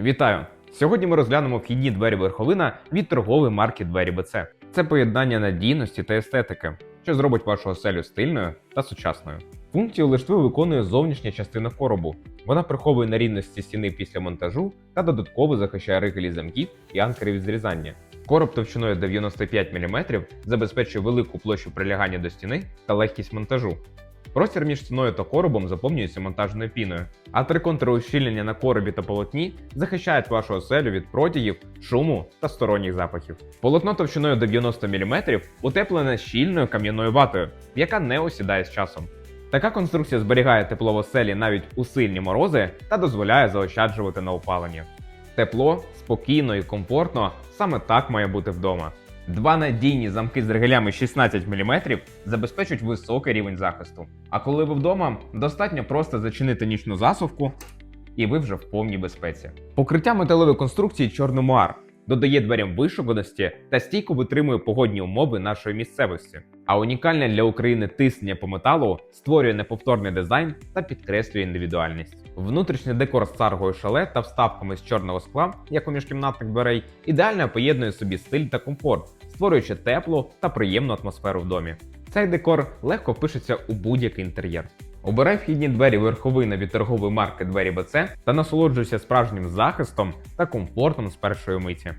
Вітаю! Сьогодні ми розглянемо вхідні двері верховина від торгової марки Двері БЦ. Це поєднання надійності та естетики, що зробить вашу оселю стильною та сучасною. Функцію лиштви виконує зовнішня частина коробу. Вона приховує нерівності стіни після монтажу та додатково захищає ригелі замків і анкери від зрізання. Короб товщиною 95 мм забезпечує велику площу прилягання до стіни та легкість монтажу. Простір між стіною та коробом заповнюється монтажною піною, а три контури ущільнення на коробі та полотні захищають вашу оселю від протягів, шуму та сторонніх запахів. Полотно товщиною 90 мм утеплене щільною кам'яною ватою, яка не осідає з часом. Така конструкція зберігає тепло в оселі навіть у сильні морози та дозволяє заощаджувати на опаленні. Тепло, спокійно і комфортно саме так має бути вдома. Два надійні замки з ригелями 16 мм забезпечують високий рівень захисту. А коли ви вдома, достатньо просто зачинити нічну засувку, і ви вже в повній безпеці. Покриття металевої конструкції чорномуар додає дверям вишуканості та стійко витримує погодні умови нашої місцевості. А унікальне для України тиснення по металу створює неповторний дизайн та підкреслює індивідуальність. Внутрішній декор з царгою шале та вставками з чорного скла, як у міжкімнатних дверей, ідеально поєднує собі стиль та комфорт, створюючи теплу та приємну атмосферу в домі. Цей декор легко впишеться у будь-який інтер'єр. Обирай вхідні двері верховини від торгової марки Двері БЦ та насолоджуйся справжнім захистом та комфортом з першої миті.